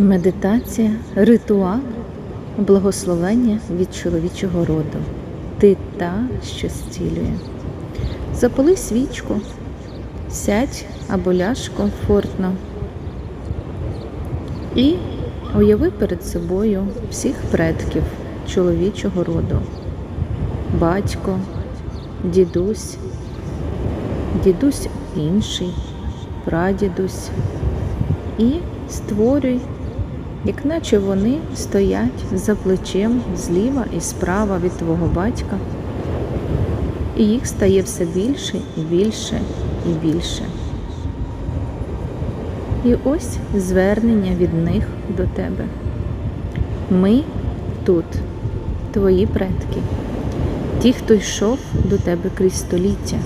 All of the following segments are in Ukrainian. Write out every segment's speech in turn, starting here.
Медитація, ритуал, благословення від чоловічого роду. Ти та, що зцілює. Запали свічку, сядь або ляж комфортно і уяви перед собою всіх предків чоловічого роду. Батько, дідусь, дідусь інший, прадідусь і створюй, як наче вони стоять за плечем зліва і справа від твого батька, і їх стає все більше і більше і більше. І ось звернення від них до тебе. Ми тут, твої предки, ті, хто йшов до тебе крізь століття.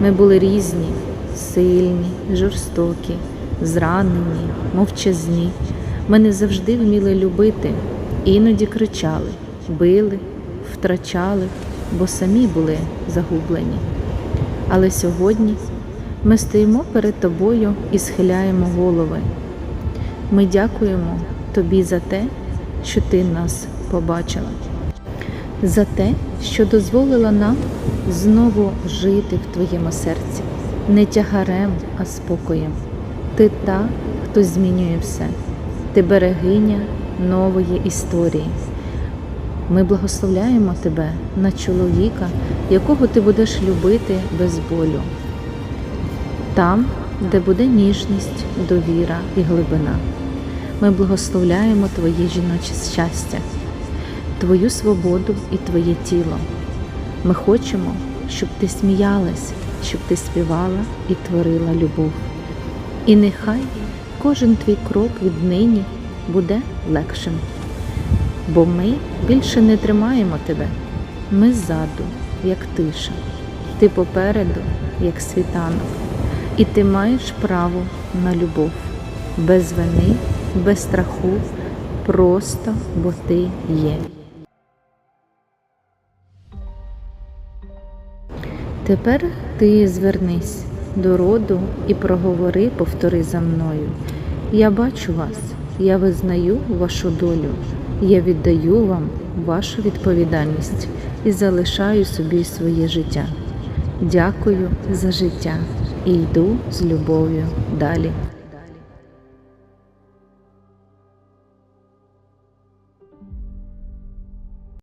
Ми були різні, сильні, жорстокі, зранені, мовчазні. Ми не завжди вміли любити, іноді кричали, били, втрачали, бо самі були загублені. Але сьогодні ми стоїмо перед тобою і схиляємо голови. Ми дякуємо тобі за те, що ти нас побачила, за те, що дозволила нам знову жити в твоєму серці, не тягарем, а спокоєм. Ти та, хто змінює все, ти берегиня нової історії. Ми благословляємо тебе на чоловіка, якого ти будеш любити без болю. Там, де буде ніжність, довіра і глибина. Ми благословляємо Твоє жіноче щастя, Твою свободу і Твоє тіло. Ми хочемо, щоб ти сміялась, щоб ти співала і творила любов. І нехай кожен твій крок віднині буде легшим. Бо ми більше не тримаємо тебе. Ми ззаду, як тиша, ти попереду, як світанок, і ти маєш право на любов, без вини, без страху, просто бо ти є. Тепер ти звернись до роду і проговори, повтори за мною. Я бачу вас, я визнаю вашу долю, я віддаю вам вашу відповідальність і залишаю собі своє життя. Дякую за життя і йду з любов'ю далі.